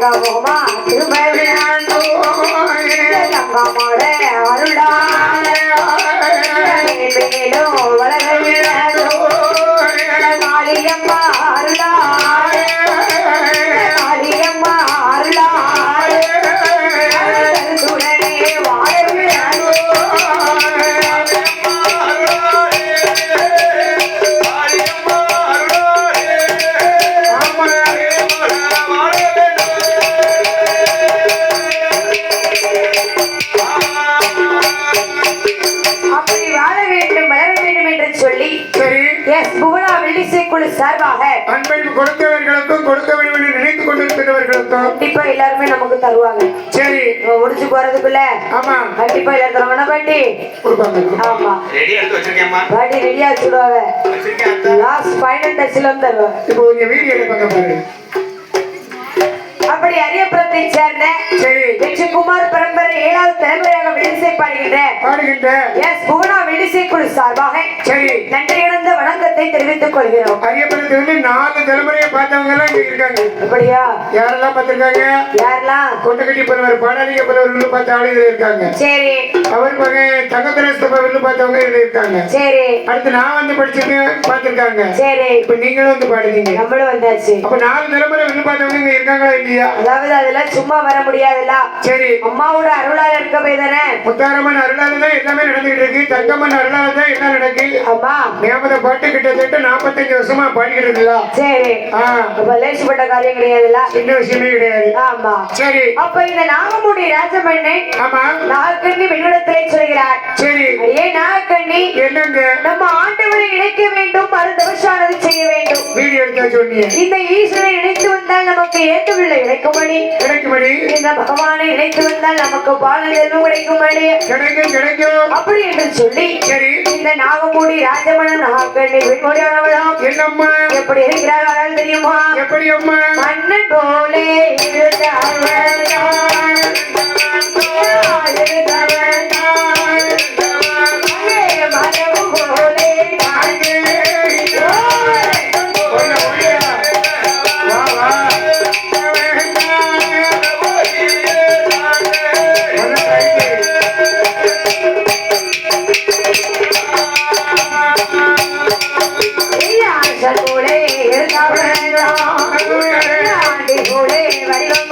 தங்கமுகமா திரும்ப தங்கமோட அருளா. சார்பாக அன்பை கொடுத்தவர்களுக்கும் கொடுக்க வேண்டும் என்று நினைத்துக் கொண்டிருக்கிறவர்களுக்கும் கண்டிப்பா எல்லாருமே நமக்கு தருவாங்க. சரி. முடிச்சு போறதுக்குள்ள? ஆமா. கண்டிப்பா எல்லாரும் தருவாங்க. பாட்டி. கொடுப்பாங்க ஆமா. ரெடி எடுத்து வச்சிருக்கேம்மா பாட்டி ரெடியா வச்சிருக்கேன் அத்தை. லாஸ்ட் ஃபைனல் டச்சில் வந்து தருவாங்க. இப்போ இங்க வீடியோ எடுப்பாங்க பாரு அப்படி அரியபுரத்தை சேர்ந்த சரி. வெற்றிக்குமார் பரம்பரை ஏழாவது தலைமுறையாக வெள்ளிசை பாடுகின்ற பாடுகின்ற எஸ் புவனா வெள்ளிசை குழு சார்பாக சரி. நன்றி இழந்த வணக்கத்தை தெரிவித்துக் கொள்கிறோம். அரியப்படத்துல நாலு தலைமுறையை பார்த்தவங்க எல்லாம் இங்க இருக்காங்க. அப்படியா? யாரெல்லாம் பார்த்திருக்காங்க? யாரெல்லாம்? கொண்டகட்டி புலவர் பாடாளிக புலவர் பார்த்த ஆளுகள் இருக்காங்க. சரி. அவர் மகன் தங்கத்தரசு பார்த்தவங்க இதுல இருக்காங்க. சரி. அடுத்து நான் வந்து படிச்சிருக்கேன் பார்த்திருக்காங்க. சரி. இப்ப நீங்களும் வந்து பாடுறீங்க நம்மளும் வந்தாச்சு. அப்ப நாலு தலைமுறை வந்து பார்த்தவங்க இங்க இருக்காங்களா இல்லையா? அதாவது அதெல்லாம் சும்மா வர முடியாதுல்ல. சரி. அம்மாவோட அருளால இருக்க போய் தானே? முத்தாரம்மன் அருளால தான் எல்லாமே நடந்துகிட்டு இருக்கு. தங்கம்மன் அருளால தான் எல்லாம் நடக்கு? அம்மா நேமத பாட்டு கிட்டத்தட்ட நாற்பத்தஞ்சு வருஷமா பாடிக்கிட்டு இருக்குதா? சரி. லேசுப்பட்ட காரியம் கிடையாதுல்ல? சின்ன விஷயமே கிடையாது. ஆமா. சரி. அப்ப இந்த நாகமுடி ராஜமண்ணை ஆமா. நாகக்கண்ணி வெண்ணிடத்திலே சொல்கிறார். சரி. அடியே நாகக்கண்ணி என்னங்க? நம்ம ஆண்டவரை இணைக்க வேண்டும் மருந்தவசானது செய்ய வேண்டும். வீடியோ எடுத்தா சொன்னீங்க. இந்த ஈஸ்வரை இணைத்து வந்தால் நமக்கு ஏற்கவில்லை கிடைக்கும்படி கிடைக்கும்படி இந்த பகவானை இணைத்து வந்தால் நமக்கு பால செல்வம் கிடைக்கும்படி கிடைக்கும் கிடைக்கும். அப்படி என்று சொல்லி சரி. இந்த நாகமூடி ராஜமணன் நாகக்கண்ணி வெண்மொழியானவளாம் என்னம்மா எப்படி இருக்கிறார்கள் தெரியுமா? எப்படி அம்மா? மன்னன் போலே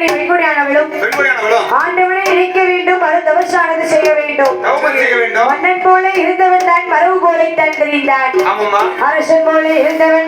நாகக்கண்ணி வெண்குடியானவளும் ஆண்டவனை இணைக்க வேண்டும் வேண்டும். தவம் செய்ய வேண்டும். மன்னன் போல இருந்தவன் தான் மரபு போல தான் ஆமாம்மா. அரசன் போல இருந்தவன்